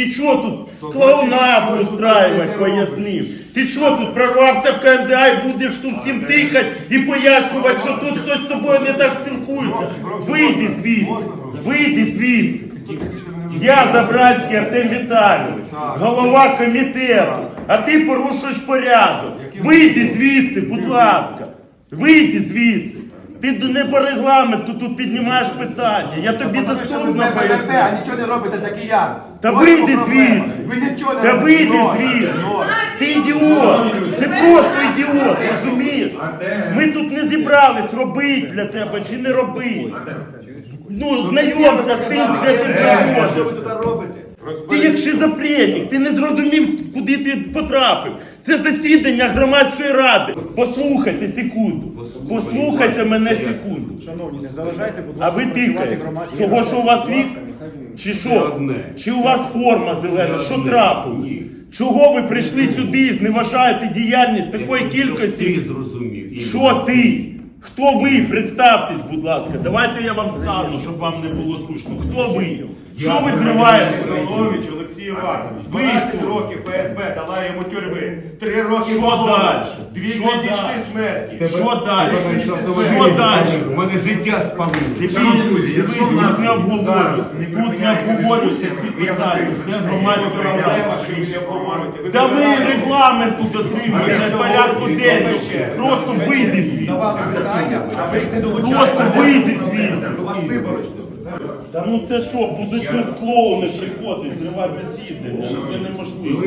Ти що тут клоунаду устраивать, пояснив? Ти що тут прорвався в КМДА і будеш тут всім тикати і пояснювати, що тут хтось з тобою не так спілкується? Вийди звідси, вийди звідси. Я Забральський Артем Віталійович, голова комітету, а ти порушуєш порядок. Вийди звідси, будь ласка. Вийди звідси. Ти не по регламенту тут піднімаєш питання. Я тобі доступно а поясню. нічого не робите, так і я. Та Ось вийди проблема. звідси. Ви нічого не Та робите. вийди Ноль. звідси. Ноль. Ти ідіот. Ти просто ідіот, розумієш? Ми тут не зібрались робити для тебе чи не робити. Ну, знайомся з тим, де ти знаходишся. Ти як шизофренік, ти не зрозумів, куди ти потрапив. Це засідання громадської ради. Послухайте секунду. Послухайте мене секунду. Шановні, не заважайте, будь А ви тикаєте. Того, що у вас вік? ласка, Чи що? Чи у вас форма зелена? Що трапилось? Чого ви прийшли сюди і зневажаєте діяльність такої Ти кількості? зрозумів. Що ти? Хто ви? Представтесь, будь ласка. Давайте я вам стану, щоб вам не було слушно. Хто ви? Що ви зриваєте? Шанович Олексій Іванович, Ви 12 років ФСБ дала йому тюрми, 3 роки Що полону, далі? дві Що клінічні далі? смерті. Що далі? Що далі? У мене життя спалило. Шановні друзі, якщо в нас зараз не Тут не припиняється обговорюються дискусія, ці я питання. закрию Це засідання. Проблема, проблема. що ви не. Ви ви регламенту Ми порядку денного. Просто вийди звідси. Давали питання, а ви їх не долучаєте. Просто вийди звідси. У вас вибори. Та ну це що, будуть тут клоуни приходити, зривати засідання. Ну, Це неможливо.